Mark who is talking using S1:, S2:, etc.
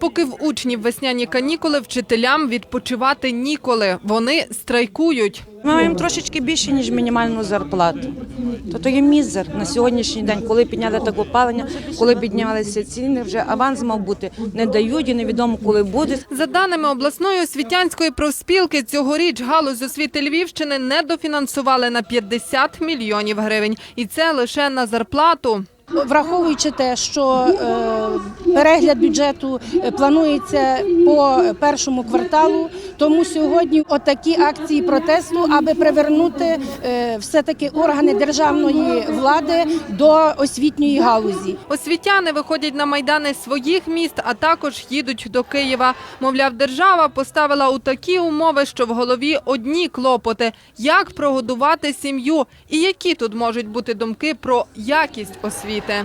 S1: Поки в учнів весняні канікули, вчителям відпочивати ніколи. Вони страйкують.
S2: Ми маємо трошечки більше, ніж мінімальну зарплату. Тобто є мізер на сьогоднішній день, коли підняли так опалення, коли піднялися ціни, вже аванс мав бути. Не дають і невідомо, коли буде.
S1: За даними обласної освітянської профспілки, цьогоріч галузь освіти Львівщини недофінансували на 50 мільйонів гривень. І це лише на зарплату.
S3: Враховуючи те, що е, перегляд бюджету е, планується по першому кварталу, тому сьогодні отакі акції протесту, аби привернути е, все-таки органи державної влади до освітньої галузі.
S1: Освітяни виходять на майдани своїх міст, а також їдуть до Києва. Мовляв, держава поставила у такі умови, що в голові одні клопоти: як прогодувати сім'ю і які тут можуть бути думки про якість освіти.